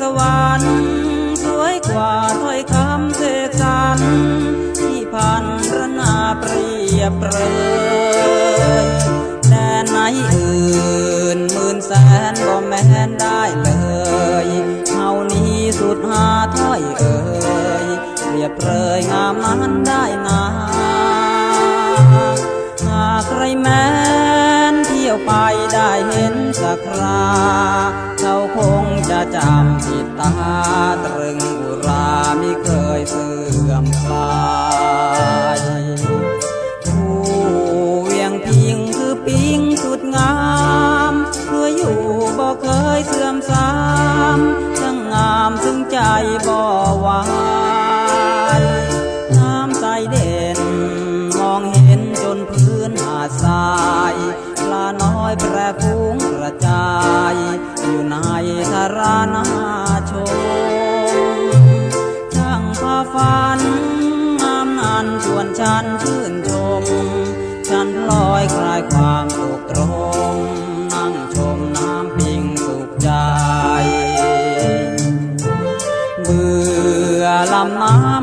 สวรรค์สวยกว่าถ้อยคำเสกสรนที่พันรนาเปรียบเปรยแดนไหนอื่นหมื่นแสนก็แม่นได้เลยเฮานี้สุดหาถ้อยเอ่ยเปรียบเปรยงามนั้นได้นาหากใครแม้นเที่ยวไปได้เห็นสักครา จะจำผิดตาตรึงบุรามิเคยเสื่อมคลายผู้เวียงพิงคือปิงสุดงามเพื่ออยู่บ่เคยเสื่อมสามทั้งงามซึ่งใจบ่ แปรฟุ้งกระจาย อยู่ในธารานาชมช่างพาฝันงามนันชวนฉันชื่นชม ฉันลอยคลายความสุขตรง นั่งชมน้ำปิงสุขใจ เบื่อลำน้ำ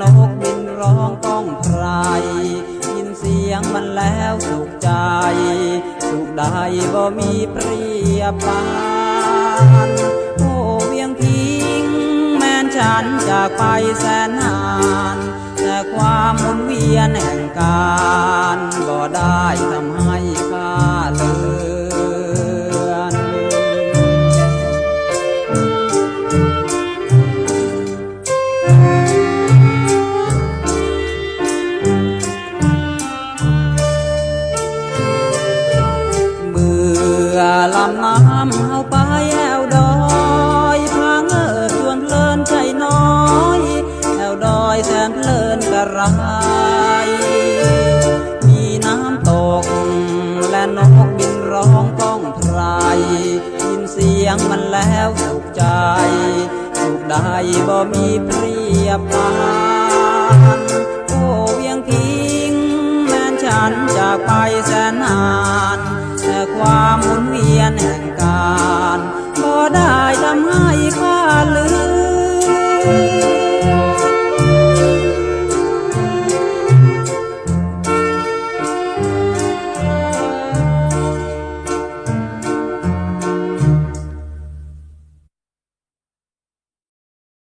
นกบินร้องก้องไพรยินเสียงมันแล้วสุขใจ สุขใดบ่มีเปรียบปานโอ้เวียงพิงแม้นฉันจากไปแสนนานแต่ความหมุนเวียนแห่งการบ่ได้ทำให้ำเอาไปแอวดอยพางเอชวนเพลินใจน้อยแอวดอยแสนเพลินกระไรมีน้ำตก และนกบินร้องก้องไพรยินเสียงมันแล้วสุขใจสุขใดบ่มีเปรียบปานโอ้เวียงพิงแม้นฉันจากไปแสนนานแต่ความหมุนเวียนแห่ง ได้ทำให้ข้าลืม